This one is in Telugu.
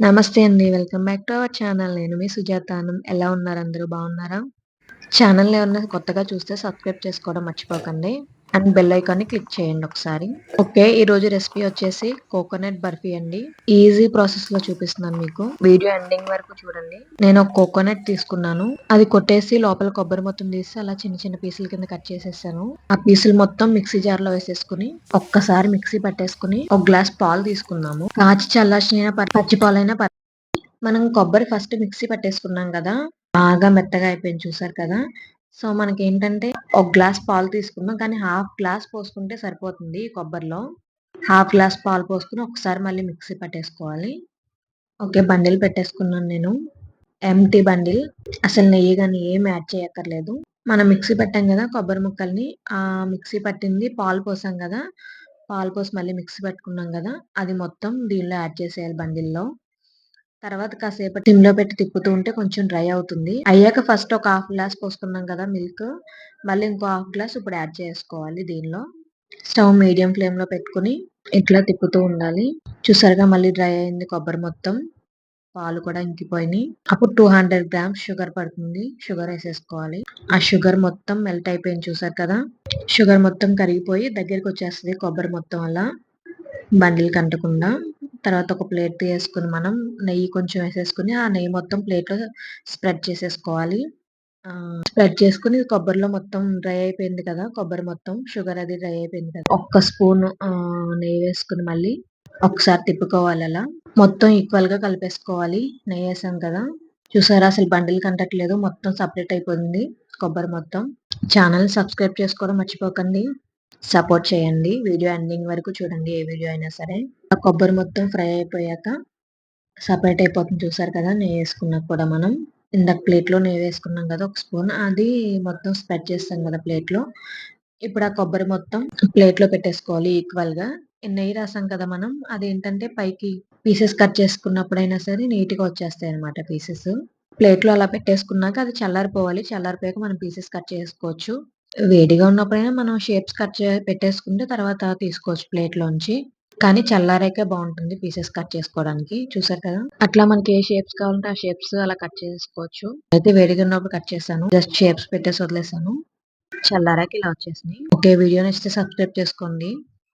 నమస్తే అండి. Welcome back to our channel. నేను మీ సుజాతాను. ఎలా ఉన్నారు అందరూ బాగున్నారా? ఛానల్ ఎవరైనా కొత్తగా చూస్తే సబ్స్క్రైబ్ చేసుకోవడం మర్చిపోకండి. అండ్ బెల్ ఐకాన్‌ని క్లిక్ చేయండి ఒకసారి. ఓకే. ఈరోజు రెసిపీ వచ్చేసి కోకోనట్ బర్ఫీ అండి. ఈజీ ప్రాసెస్‌లో చూపిస్తున్నాను మీకు. వీడియో ఎండింగ్ వరకు చూడండి. నేను ఒక కోకోనట్ తీసుకున్నాను. అది కొట్టేసి లోపల కొబ్బరి మొత్తం తీసి అలా చిన్న చిన్న పీసుల కింద కట్ చేసేసాను. ఆ పీసులు మొత్తం మిక్సీ జార్‌లో వేసేసుకుని ఒక్కసారి మిక్సీ పట్టేసుకొని ఒక గ్లాస్ పాలు తీసుకున్నాము. కాచి చల్లాసిన పర్ పచ్చి పాలైనా మనం కొబ్బరి ఫస్ట్ మిక్సీ పట్టేసుకున్నాం కదా! బాగా మెత్తగా అయిపోయింది చూసారు కదా! సో, మనకి ఏంటంటే ఒక గ్లాస్ పాలు తీసుకున్నాం. కానీ హాఫ్ గ్లాస్ పోసుకుంటే సరిపోతుంది కొబ్బరిలో. హాఫ్ గ్లాస్ పాలు పోసుకుని ఒకసారి మళ్ళీ మిక్సీ పట్టేసుకోవాలి. ఓకే. బండిల్ పెట్టేసుకున్నాను నేను. Empty bundle. అసలు నెయ్యి కానీ ఏం యాడ్ చేయక్కర్లేదు. మనం మిక్సీ పట్టాం కదా కొబ్బరి ముక్కల్ని, ఆ మిక్సీ పట్టింది పాలు పోసాం కదా! పాలు పోసి మళ్ళీ మిక్సీ పెట్టుకున్నాం కదా! అది మొత్తం దీనిలో యాడ్ చేసేయాలి బండిల్‌లో. తర్వాత కాసేపటి సిమ్‌లో పెట్టి తిప్పుతూ ఉంటే కొంచెం డ్రై అవుతుంది. అయ్యాక ఫస్ట్ ఒక హాఫ్ గ్లాస్ పోసుకున్నాం కదా మిల్క్. మళ్ళీ ఇంకో హాఫ్ గ్లాస్ ఇప్పుడు యాడ్ చేసుకోవాలి దీనిలో. స్టవ్ మీడియం ఫ్లేమ్‌లో పెట్టుకొని ఇట్లా తిప్పుతూ ఉండాలి. చూసారుగా మళ్ళీ డ్రై అయింది కొబ్బరి మొత్తం. పాలు కూడా ఇంకిపోయినాయి. అప్పుడు 200 గ్రామ్స్ షుగర్ పడుతుంది. షుగర్ వేసేసుకోవాలి ఆ షుగర్ మొత్తం మెల్ట్ అయిపోయింది చూసారు కదా! షుగర్ మొత్తం కరిగిపోయి దగ్గరికొచ్చేస్తది కొబ్బరి మొత్తం అలా. బండిల్‌కి కంటకుండా తర్వాత ఒక ప్లేట్ వేసుకుని మనం నెయ్యి కొంచెం వేసేసుకుని ఆ నెయ్యి మొత్తం ప్లేట్‌లో స్ప్రెడ్ చేసేసుకోవాలి. స్ప్రెడ్ చేసుకుని కొబ్బరిలో మొత్తం డ్రై అయిపోయింది కదా! కొబ్బరి మొత్తం షుగర్ అది డ్రై అయిపోయింది కదా! ఒక్క స్పూన్ నెయ్యి వేసుకుని మళ్ళీ ఒకసారి తిప్పుకోవాలి అలా. మొత్తం ఈక్వల్‌గా కలిపేసుకోవాలి. నెయ్యి వేసాం కదా! చూసారా అసలు బండిల్ కంటట్లేదు మొత్తం సపరేట్ అయిపోయింది కొబ్బరి మొత్తం. ఛానల్ సబ్స్క్రైబ్ చేసుకోవడం మర్చిపోకండి. సపోర్ట్ చేయండి. వీడియో ఎండింగ్ వరకు చూడండి ఏ వీడియో అయినా సరే. ఆ కొబ్బరి మొత్తం ఫ్రై అయిపోయాక సపరేట్ అయిపోతుంది చూసారు కదా! నెయ్యేసుకున్నాక కూడా మనం. ఇందాక ప్లేట్‌లో నెయ్యి వేసుకున్నాం కదా! ఒక స్పూన్. అది మొత్తం స్ప్రెడ్ చేస్తాం కదా ప్లేట్‌లో. ఇప్పుడు ఆ కొబ్బరి మొత్తం ప్లేట్‌లో పెట్టేసుకోవాలి ఈక్వల్‌గా. నెయ్యి రాసాం కదా మనం. అదేంటంటే పైకి పీసెస్ కట్ చేసుకున్నప్పుడైనా సరే నీట్‌గా వచ్చేస్తాయన్నమాట పీసెస్. ప్లేట్‌లో అలా పెట్టేసుకున్నాక అది చల్లారిపోవాలి. చల్లారిపోయాక మనం పీసెస్ కట్ చేసుకోవచ్చు. వేడిగా ఉన్నప్పుడైనా మనం షేప్స్ కట్ చే పెట్టేసుకుంటే తర్వాత తీసుకోవచ్చు ప్లేట్‌లోంచి. కానీ చల్లారాకే బావుంటుంది పీసెస్ కట్ చేసుకోవడానికి. చూసారు కదా! అట్లా మనకి ఏ షేప్స్ కావాలంటే ఆ షేప్స్ అలా కట్ చేసుకోవచ్చు. అయితే వేడిగా ఉన్నప్పుడు కట్ చేశాను. జస్ట్ షేప్స్ పెట్టేసి వదిలేసాను. చల్లారాక ఇలా వచ్చేసినాయి. ఓకే. వీడియో నచ్చితే సబ్స్క్రైబ్ చేసుకోండి.